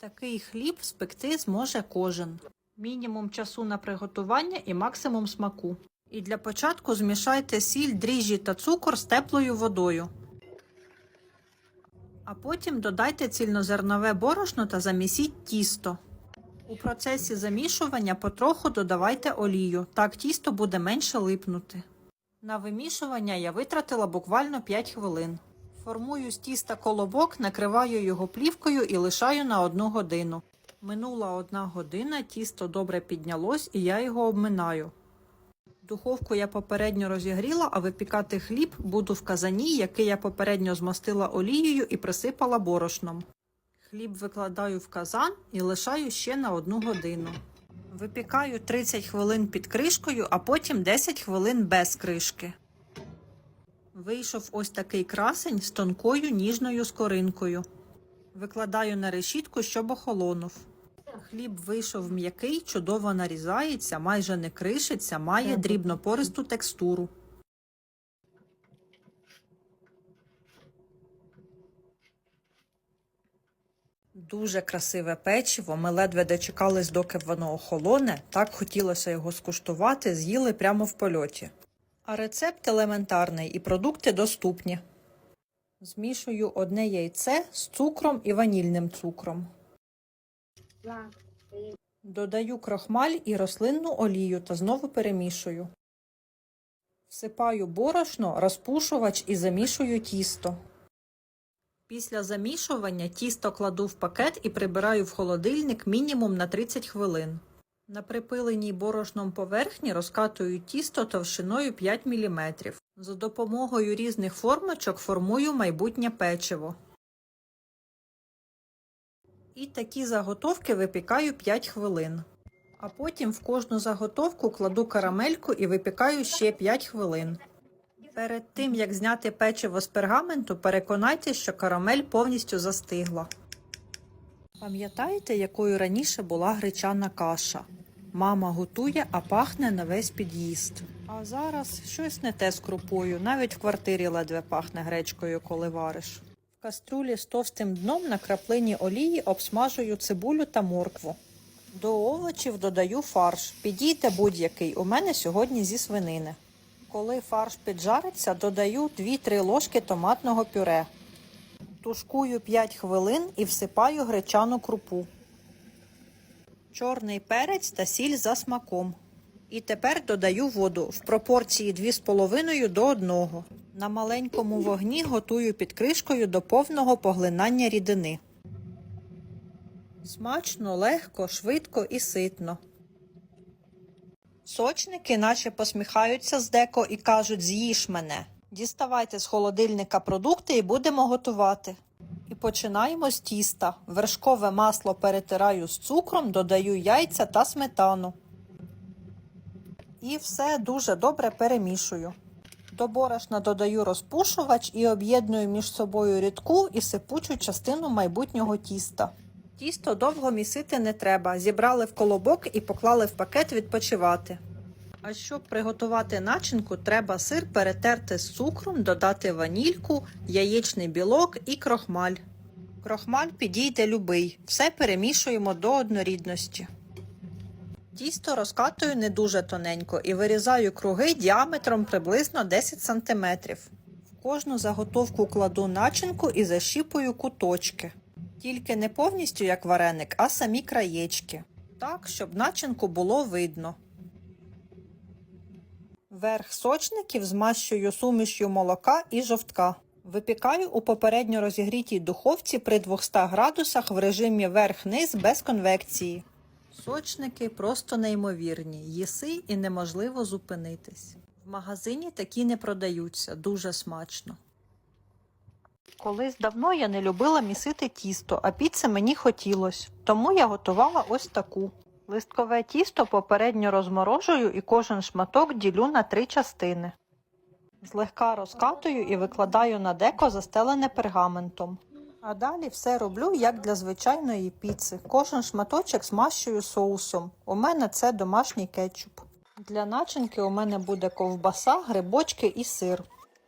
Такий хліб спекти зможе кожен. Мінімум часу на приготування і максимум смаку. І для початку змішайте сіль, дріжджі та цукор з теплою водою. А потім додайте цільнозернове борошно та замісіть тісто. У процесі замішування потроху додавайте олію, так тісто буде менше липнути. На вимішування я витратила буквально 5 хвилин. Формую з тіста колобок, накриваю його плівкою і лишаю на 1 годину. Минула одна година, тісто добре піднялось і я його обминаю. Духовку я попередньо розігріла, а випікати хліб буду в казані, який я попередньо змастила олією і присипала борошном. Хліб викладаю в казан і лишаю ще на одну годину. Випікаю 30 хвилин під кришкою, а потім 10 хвилин без кришки. Вийшов ось такий красень з тонкою ніжною скоринкою. Викладаю на решітку, щоб охолонув. Хліб вийшов м'який, чудово нарізається, майже не кришиться, має дрібнопористу текстуру. Дуже красиве печиво. Ми ледве дочекались, доки воно охолоне. Так хотілося його скуштувати, з'їли прямо в польоті. А рецепт елементарний і продукти доступні. Змішую одне яйце з цукром і ванільним цукром. Додаю крохмаль і рослинну олію та знову перемішую. Всипаю борошно, розпушувач і замішую тісто. Після замішування тісто кладу в пакет і прибираю в холодильник мінімум на 30 хвилин. На припиленій борошном поверхні розкатую тісто товщиною 5 мм. За допомогою різних формочок формую майбутнє печиво. І такі заготовки випікаю 5 хвилин. А потім в кожну заготовку кладу карамельку і випікаю ще 5 хвилин. Перед тим, як зняти печиво з пергаменту, переконайтеся, що карамель повністю застигла. Пам'ятаєте, якою раніше була гречана каша? Мама готує, а пахне на весь під'їзд. А зараз щось не те з крупою, навіть в квартирі ледве пахне гречкою, коли вариш. В каструлі з товстим дном на краплині олії обсмажую цибулю та моркву. До овочів додаю фарш. Підійте будь-який. У мене сьогодні зі свинини. Коли фарш піджариться, додаю 2-3 ложки томатного пюре. Тушкую 5 хвилин і всипаю гречану крупу. Чорний перець та сіль за смаком. І тепер додаю воду в пропорції 2,5 до 1. На маленькому вогні готую під кришкою до повного поглинання рідини. Смачно, легко, швидко і ситно. Сочники наче посміхаються з деко і кажуть з'їж мене. Діставайте з холодильника продукти і будемо готувати. І починаємо з тіста. Вершкове масло перетираю з цукром, додаю яйця та сметану. І все дуже добре перемішую. До борошна додаю розпушувач і об'єдную між собою рідку і сипучу частину майбутнього тіста. Тісто довго місити не треба. Зібрали в колобок і поклали в пакет відпочивати. А щоб приготувати начинку, треба сир перетерти з цукром, додати ванільку, яєчний білок і крохмаль. Крохмаль підійде любий. Все перемішуємо до однорідності. Тісто розкатую не дуже тоненько і вирізаю круги діаметром приблизно 10 см. В кожну заготовку кладу начинку і защіпую куточки. Тільки не повністю як вареник, а самі краєчки. Так, щоб начинку було видно. Верх сочників змащую сумішю молока і жовтка. Випікаю у попередньо розігрітій духовці при 200 градусах в режимі верх-низ без конвекції. Сочники просто неймовірні, їси і неможливо зупинитись. В магазині такі не продаються, дуже смачно. Колись давно я не любила місити тісто, а піци мені хотілось, тому я готувала ось таку. Листкове тісто попередньо розморожую і кожен шматок ділю на три частини. Злегка розкатую і викладаю на деко застелене пергаментом. А далі все роблю як для звичайної піци. Кожен шматочок змащую соусом. У мене це домашній кетчуп. Для начинки у мене буде ковбаса, грибочки і сир.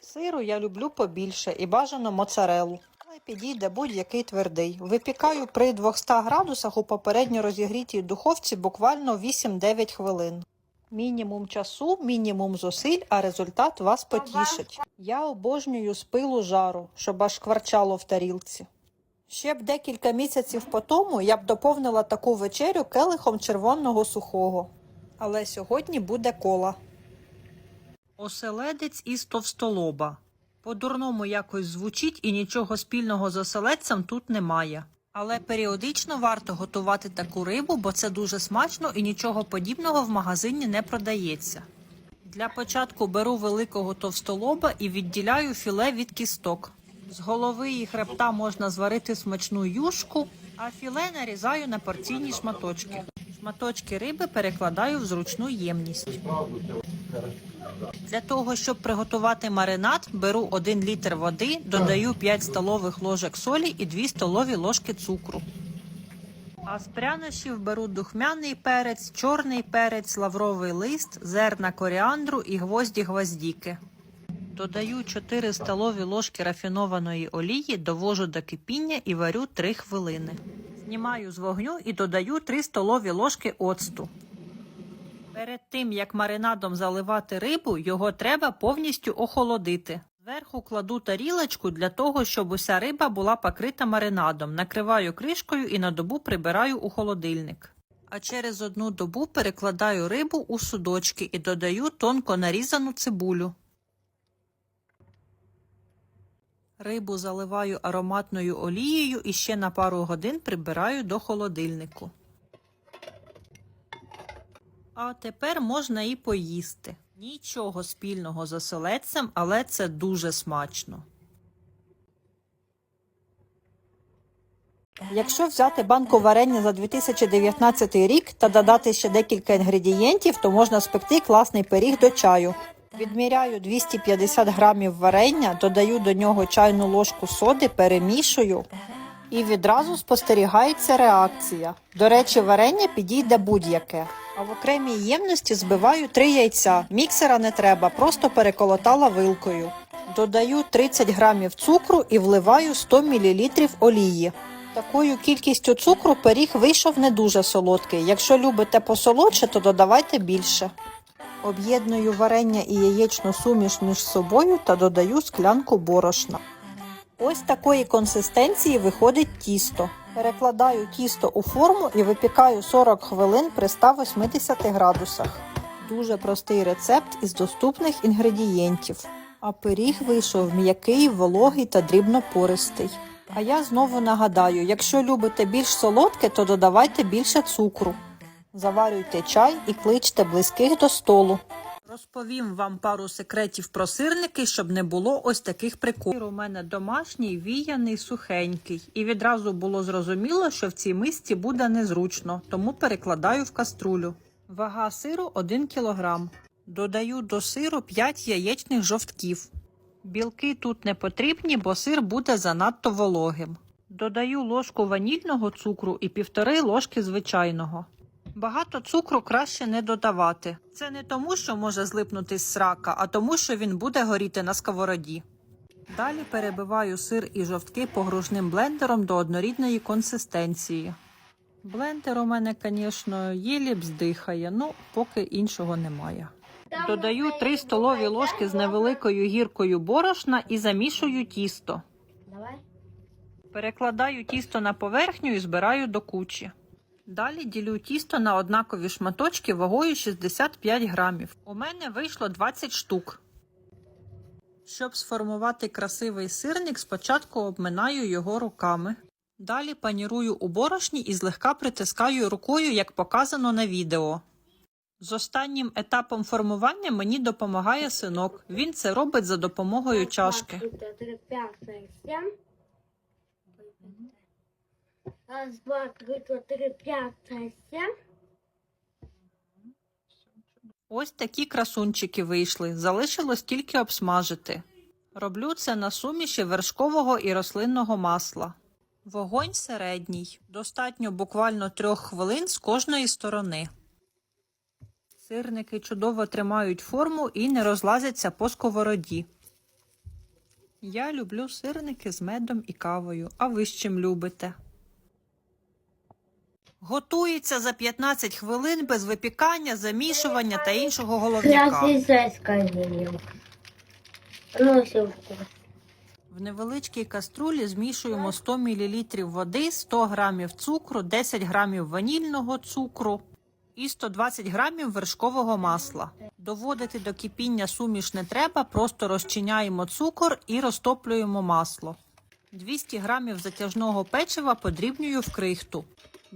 Сиру я люблю побільше і бажано моцарелу. Підійде будь-який твердий. Випікаю при 200 градусах у попередньо розігрітій духовці буквально 8-9 хвилин. Мінімум часу, мінімум зусиль, а результат вас потішить. Я обожнюю з пилу жару, щоб аж кварчало в тарілці. Ще б декілька місяців по тому я б доповнила таку вечерю келихом червоного сухого. Але сьогодні буде кола. Оселедець із товстолоба. По-дурному якось звучить і нічого спільного з оселедцем тут немає. Але періодично варто готувати таку рибу, бо це дуже смачно і нічого подібного в магазині не продається. Для початку беру великого товстолоба і відділяю філе від кісток. З голови і хребта можна зварити смачну юшку, а філе нарізаю на порційні шматочки. Шматочки риби перекладаю в зручну ємність. Для того, щоб приготувати маринад, беру 1 літр води, додаю 5 столових ложок солі і 2 столові ложки цукру. А з прянощів беру духмяний перець, чорний перець, лавровий лист, зерна коріандру і гвозді гвоздіки. Додаю 4 столові ложки рафінованої олії, довожу до кипіння і варю 3 хвилини. Знімаю з вогню і додаю 3 столові ложки оцту. Перед тим, як маринадом заливати рибу, його треба повністю охолодити. Зверху кладу тарілочку для того, щоб уся риба була покрита маринадом. Накриваю кришкою і на добу прибираю у холодильник. А через одну добу перекладаю рибу у судочки і додаю тонко нарізану цибулю. Рибу заливаю ароматною олією і ще на пару годин прибираю до холодильнику. А тепер можна і поїсти. Нічого спільного з оселедцем, але це дуже смачно. Якщо взяти банку варення за 2019 рік та додати ще декілька інгредієнтів, то можна спекти класний пиріг до чаю. Відміряю 250 грамів варення, додаю до нього чайну ложку соди, перемішую і відразу спостерігається реакція. До речі, варення підійде будь-яке. А в окремій ємності збиваю 3 яйця. Міксера не треба, просто переколотала вилкою. Додаю 30 грамів цукру і вливаю 100 мл олії. Такою кількістю цукру пиріг вийшов не дуже солодкий. Якщо любите посолодше, то додавайте більше. Об'єдную варення і яєчну суміш між собою та додаю склянку борошна. Ось такої консистенції виходить тісто. Перекладаю тісто у форму і випікаю 40 хвилин при 180 градусах. Дуже простий рецепт із доступних інгредієнтів. А пиріг вийшов м'який, вологий та дрібнопористий. А я знову нагадаю: якщо любите більш солодке, то додавайте більше цукру. Заварюйте чай і кличте близьких до столу. Розповім вам пару секретів про сирники, щоб не було ось таких приколів. У мене домашній, віяний, сухенький. І відразу було зрозуміло, що в цій мисці буде незручно, тому перекладаю в каструлю. Вага сиру 1 кг. Додаю до сиру 5 яєчних жовтків. Білки тут не потрібні, бо сир буде занадто вологим. Додаю ложку ванільного цукру і півтори ложки звичайного. Багато цукру краще не додавати. Це не тому, що може злипнути з срака, а тому, що він буде горіти на сковороді. Далі перебиваю сир і жовтки погружним блендером до однорідної консистенції. Блендер у мене, звісно, єлі бздихає, ну поки іншого немає. Додаю 3 столові ложки з невеликою гіркою борошна і замішую тісто. Перекладаю тісто на поверхню і збираю до кучі. Далі ділю тісто на однакові шматочки вагою 65 грамів. У мене вийшло 20 штук. Щоб сформувати красивий сирник, спочатку обминаю його руками. Далі панірую у борошні і злегка притискаю рукою, як показано на відео. З останнім етапом формування мені допомагає синок. Він це робить за допомогою чашки. Раз, два, три, четыре, пять, шесть, семь. Ось такі красунчики вийшли. Залишилось тільки обсмажити. Роблю це на суміші вершкового і рослинного масла. Вогонь середній. Достатньо буквально трьох хвилин з кожної сторони. Сирники чудово тримають форму і не розлазяться по сковороді. Я люблю сирники з медом і кавою. А ви з чим любите? Готується за 15 хвилин без випікання, замішування та іншого головняка. Скажи. В невеличкій каструлі змішуємо 100 мл води, 100 г цукру, 10 г ванільного цукру і 120 г вершкового масла. Доводити до кипіння суміш не треба, просто розчиняємо цукор і розтоплюємо масло. 200 г затяжного печива подрібнюю в крихту.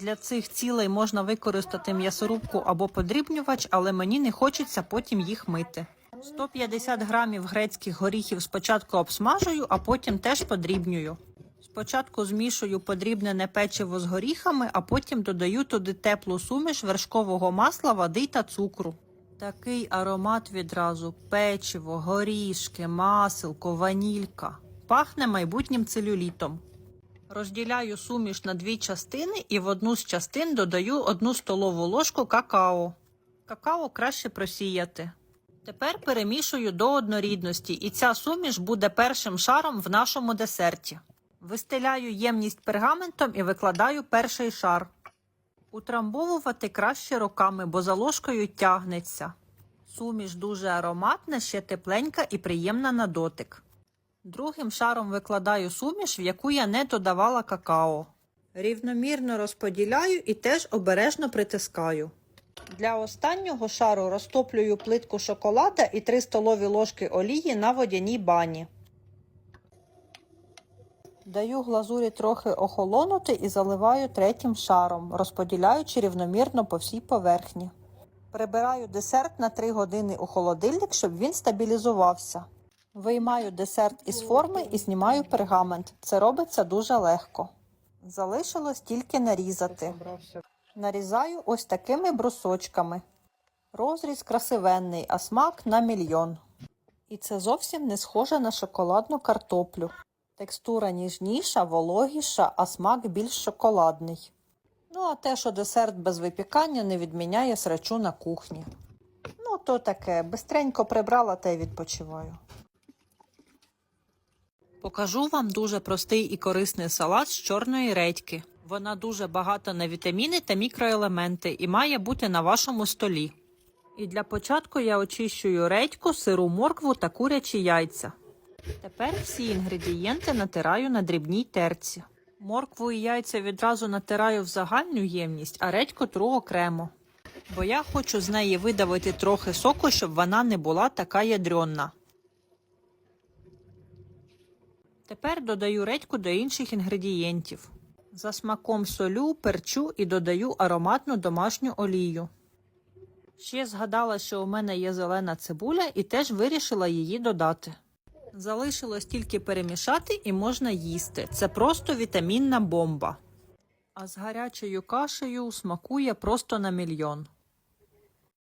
Для цих цілей можна використати м'ясорубку або подрібнювач, але мені не хочеться потім їх мити. 150 грамів грецьких горіхів спочатку обсмажую, а потім теж подрібнюю. Спочатку змішую подрібнене печиво з горіхами, а потім додаю туди теплу суміш вершкового масла, води та цукру. Такий аромат відразу: печиво, горішки, маселко, ванілька. Пахне майбутнім целюлітом. Розділяю суміш на дві частини і в одну з частин додаю одну столову ложку какао. Какао краще просіяти. Тепер перемішую до однорідності, і ця суміш буде першим шаром в нашому десерті. Вистеляю ємність пергаментом і викладаю перший шар. Утрамбовувати краще руками, бо за ложкою тягнеться. Суміш дуже ароматна, ще тепленька і приємна на дотик. Другим шаром викладаю суміш, в яку я не додавала какао. Рівномірно розподіляю і теж обережно притискаю. Для останнього шару розтоплюю плитку шоколада і 3 столові ложки олії на водяній бані. Даю глазурі трохи охолонути і заливаю третім шаром, розподіляючи рівномірно по всій поверхні. Прибираю десерт на 3 години у холодильник, щоб він стабілізувався. Виймаю десерт із форми і знімаю пергамент. Це робиться дуже легко. Залишилось тільки нарізати. Нарізаю ось такими брусочками. Розріз красивенний, а смак на мільйон. І це зовсім не схоже на шоколадну картоплю. Текстура ніжніша, вологіша, а смак більш шоколадний. Ну, а те, що десерт без випікання не відміняє срачу на кухні. Ну, то таке, бистренько прибрала та й відпочиваю. Покажу вам дуже простий і корисний салат з чорної редьки. Вона дуже багата на вітаміни та мікроелементи і має бути на вашому столі. І для початку я очищую редьку, сиру моркву та курячі яйця. Тепер всі інгредієнти натираю на дрібній терці. Моркву і яйця відразу натираю в загальну ємність, а редьку тру окремо. Бо я хочу з неї видавити трохи соку, щоб вона не була така ядрьонна. Тепер додаю редьку до інших інгредієнтів. За смаком солю, перчу і додаю ароматну домашню олію. Ще згадала, що у мене є зелена цибуля і теж вирішила її додати. Залишилось тільки перемішати і можна їсти. Це просто вітамінна бомба. А з гарячою кашею смакує просто на мільйон.